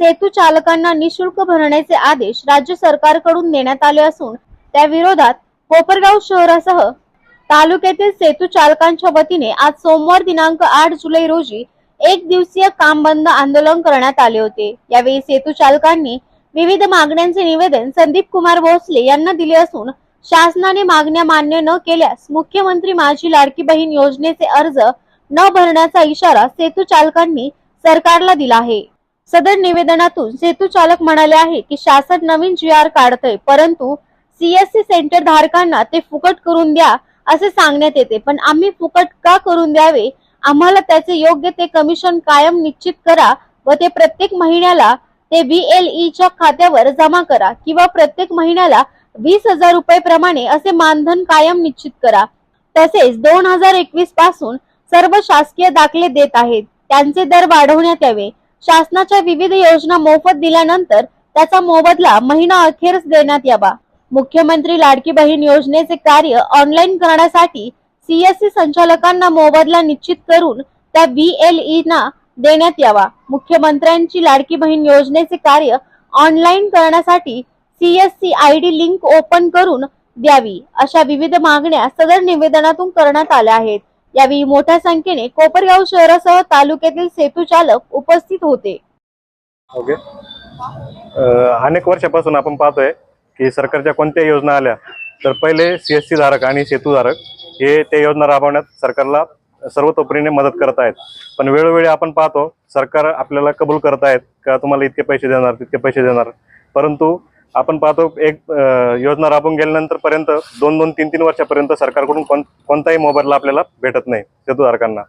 सेतू चालकांना निशुल्क भरण्याचे आदेश राज्य सरकारकडून देण्यात आले असून त्या विरोधात कोपरगाव शहरासह तालुक्यातील सेतू चालकांच्या वतीने आज सोमवार दिनांक आठ जुलै रोजी एक दिवसीय काम बंद आंदोलन करण्यात आले होते. यावेळी सेतू चालकांनी विविध मागण्यांचे निवेदन संदीप कुमार भोसले यांना दिले असून शासनाने मागण्या मान्य न केल्यास मुख्यमंत्री माझी लाडकी बहीण योजनेचे अर्ज न भरण्याचा इशारा सेतू चालकांनी सरकारला दिला आहे. सदर निवेदनातून सेतू चालक म्हणाले आहे की शासन नवीन जी आर काढतय परंतु सीएससी सेंटर धारकांना ते फुकट करून द्या असे सांगण्यात येते. पण आम्ही फुकट का करून द्यावे? आम्हाला त्याचे योग्य ते कमिशन कायम निश्चित करा व ते प्रत्येक महिन्याला ते VLE च्या खात्यावर जमा करा किंवा प्रत्येक महिन्याला वीस हजार रुपये प्रमाणे असे मानधन कायम निश्चित करा. तसेच दोन हजार एकवीसपासून सर्व शासकीय दाखले देत आहेत. त्यांचे दर वाढवण्यात यावे. शासनाच्या विविध योजना मोफत दिल्यानंतर त्याचा मोबदला महिना अखेरच देण्यात यावा. मुख्यमंत्री लाडकी बहीण योजनेचे कार्य ऑनलाईन करण्यासाठी सीएससी संचालकांना मोबदला निश्चित करून त्या VLE ना देण्यात यावा. मुख्यमंत्र्यांची लाडकी बहीण योजनेचे कार्य ऑनलाईन करण्यासाठी CSC I D link open करून द्यावी अशा विविध मागण्या सदर निवेदनातून करण्यात आल्या आहेत. यावेळी मोठ्या संख्येने कोपरगाव शहरासह तालुक्यातील सेतू चालक उपस्थित होते. ओके. अनेक वर्षापासून आपण पाहतोय की सरकारच्या कोणत्या योजना आल्या तर पहिले सी एस सी धारक आणि सेतू धारक हे त्या योजना राबवण्यात सरकारला सर्वतोपरीने मदत करत आहेत. पण वेळोवेळी आपण पाहतो सरकार आपल्याला कबूल करत आहेत का तुम्हाला इतके पैसे देणार तितके पैसे देणार. परंतु आपण पाहतो एक योजना राबवून गेल्यानंतर पर्यंत दोन दोन तीन तीन वर्षापर्यंत सरकारकडून कोण कोणताही मोबदला आपल्याला भेटत नाही सेतूधारकांना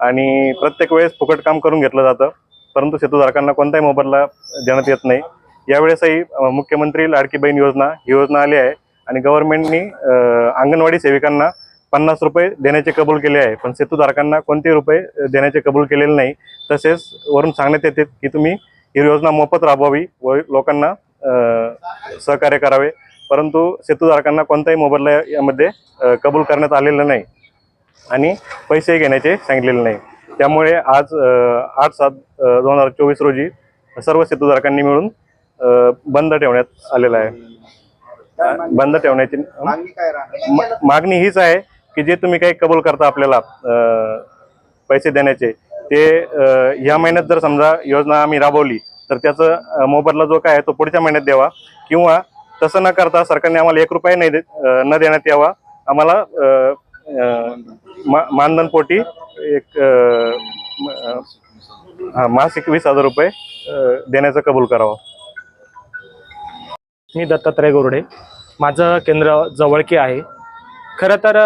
आणि प्रत्येक वेळेस फुकट काम करून घेतलं जातं परंतु सेतूधारकांना कोणताही मोबदला देण्यात येत नाही. यावेळेसही मुख्यमंत्री लाडकी बहीण योजना ही योजना आली आहे आणि गव्हर्नमेंटनी अंगणवाडी सेविकांना पन्नास रुपये देण्याचे कबूल केले आहे. पण सेतूधारकांना कोणतेही रुपये देण्याचे कबूल केलेले नाही. तसेच वरून सांगण्यात येते की तुम्ही ही योजना मोफत राबवावी व लोकांना सहकार्य करावे. परंतु सेतूधारकांना कोणताही मोबदला यामध्ये कबूल करण्यात आलेला नाही. आणि पैसे घेण्याचे सांगितलेले नाही. त्यामुळे आज आठ सात दोन हजार चोवीस रोजी सर्व सेतूधारकांनी मिळून बंद ठेवण्यात आलेला आहे. बंद ठेवण्याची मागणी हीच आहे की जे तुम्ही काही कबूल करता आपल्याला पैसे देण्याचे ते ह्या महिन्यात जर समजा योजना आम्ही राबवली तर त्याचं मोबदला जो काय आहे तो पुढच्या महिन्यात द्यावा. किंवा तसं न करता सरकारने आम्हाला एक रुपया नाही दे न देण्यात यावा. आम्हाला मानधनपोटी एक मासिक वीस हजार रुपये देण्याचं कबूल करावं. मी दत्तात्रय गोरडे. माझं केंद्र जवळके आहे. खरं तर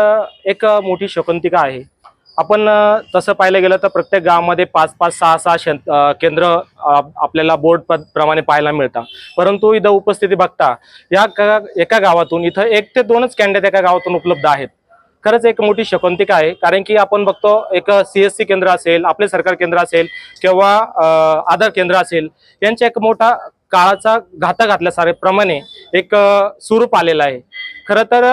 एक मोठी शकुंतिका आहे. आपण तसं पाहिलं गेलं तर प्रत्येक गावामध्ये पाच पाच सहा सहा शें केंद्र आपल्याला बोर्ड प्रमाणे पाहायला मिळतात. परंतु इथं उपस्थिती बघता या एका गावातून इथं एक ते दोनच कॅन्डिडेट एका गावातून उपलब्ध आहेत. खरंच एक मोठी शकुंतिका आहे कारण की आपण बघतो एक सी एस सी केंद्र असेल आपले सरकार केंद्र असेल किंवा आधार केंद्र असेल यांचा एक मोठा काळाचा घाता घातल्यासारे प्रमाणे एक स्वरूप आलेलं आहे. खरं तर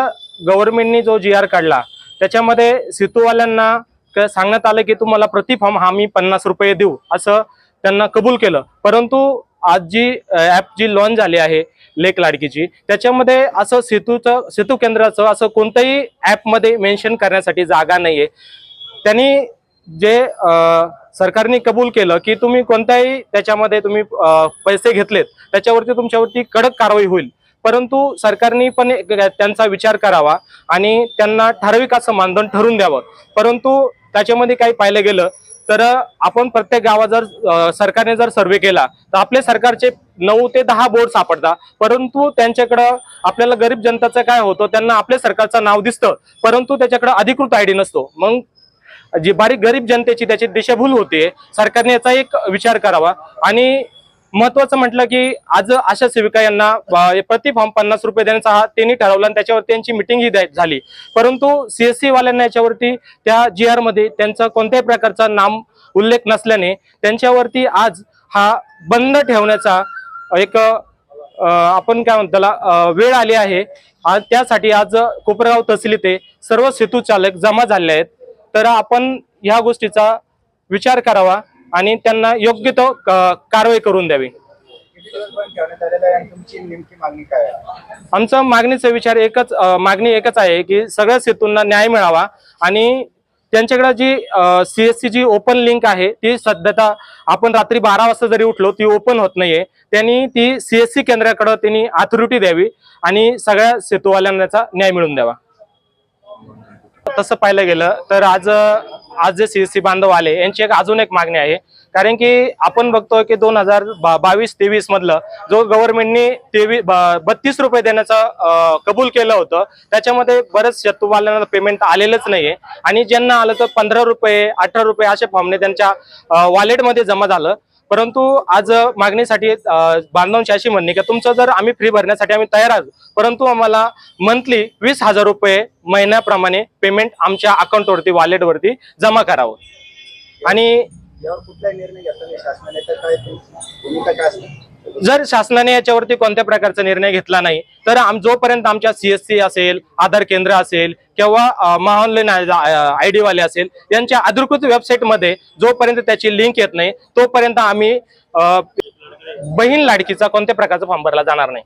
गव्हर्नमेंटनी जो जी आर काढला त्याच्यामध्ये सेतूवाल्यांना सांगण्यात आलं की तुम्हाला प्रति फॉर्म हा मी पन्नास रुपये देऊ असं त्यांना कबूल केलं. परंतु आज जी ॲप जी लॉन्च झाली आहे लेक लाडकीची त्याच्यामध्ये असं सेतूचं सेतू केंद्राचं असं कोणतंही ॲपमध्ये मेन्शन करण्यासाठी जागा नाहीये. त्यांनी जे सरकारने कबूल केलं की तुम्ही कोणत्याही त्याच्यामध्ये तुम्ही पैसे घेतलेत त्याच्यावरती तुमच्यावरती कडक कारवाई होईल. परंतु सरकारने पण एक त्यांचा विचार करावा आणि त्यांना ठराविक असं मानधन ठरून द्यावं. परंतु त्याच्यामध्ये काही पाहिलं गेलं तर आपण प्रत्येक गावात जर सरकारने जर सर्वे केला तर आपले सरकारचे नऊ ते दहा बोर्ड सापडतात. परंतु त्यांच्याकडं आपल्याला गरीब जनताचं काय होतं त्यांना आपल्या सरकारचं नाव दिसतं परंतु त्याच्याकडं अधिकृत आयडी नसतो. मग जी बारीक गरीब जनतेची त्याची दिशाभूल होते सरकारने याचा एक विचार करावा. आणि महत्वाचं म्हटलं की आज आशा सेविका यांना प्रति फॉर्म पन्नास रुपये देण्याचा हा त्यांनी ठरवला आणि त्याच्यावर त्यांची मिटिंग ही झाली. परंतु सीएससी वाल्यांना याच्यावरती त्या जी आरमध्ये त्यांचा कोणत्याही प्रकारचा नाम उल्लेख नसल्याने त्यांच्यावरती आज हा बंद ठेवण्याचा एक आपण काय म्हणतो त्याला वेळ आली आहे. आज त्यासाठी आज कोपरगाव तहसील इथे सर्व सेतू चालक जमा झाले आहेत. तर आपण ह्या गोष्टीचा विचार करावा. आणि त्यांना योग्य तो कारवाई करून द्यावी. आमचा मागणीचा विचार एकच मागणी एकच आहे की सगळ्या सेतूंना न्याय मिळावा आणि त्यांच्याकडे जी सीएससी जी ओपन लिंक आहे ती सध्या आपण रात्री बारा वाजता जरी उठलो ती ओपन होत नाहीये. त्यांनी ती सीएससी केंद्राकडे त्यांनी अथॉरिटी द्यावी आणि सगळ्या सेतूवाल्यांचा न्याय मिळवून द्यावा. तसं पाहिलं गेलं तर आज आज जे सी बांधव आले यांची एक अजून एक मागणी आहे. कारण की आपण बघतोय की दोन हजार बावीस तेवीस मधलं जो गव्हर्नमेंटनी तेवीस बत्तीस रुपये देण्याचं कबूल केलं होतं त्याच्यामध्ये बरेच शेतूवाल्यांना पेमेंट आलेलंच नाहीये. आणि ज्यांना आलं तर पंधरा रुपये अठरा रुपये असे फॉर्मने त्यांच्या वॉलेटमध्ये जमा झालं. परंतु आज मागणीसाठी बांधवांची अशी म्हणणे की तुमचं जर आम्ही फ्री भरण्यासाठी आम्ही तयार आहोत परंतु आम्हाला मंथली वीस हजार रुपये महिन्याप्रमाणे पेमेंट आमच्या अकाउंटवरती वॉलेटवरती जमा करावं. आणि यावर कुठलाही निर्णय घेतला नाही शासनाने तर काय भूमिका काय असते? जर शासनाने याच्यावरती कोणत्या प्रकारचा निर्णय घेतला नाही तर आम जोपर्यंत आमच्या सीएससी असेल आधार केंद्र असेल किंवा महाऑनलाईन आय डी वाले असेल यांच्या अधिकृत वेबसाईटमध्ये जोपर्यंत त्याची लिंक येत नाही तोपर्यंत आम्ही बहीण लाडकीचा कोणत्या प्रकारचा फॉर्म भरला जाणार नाही.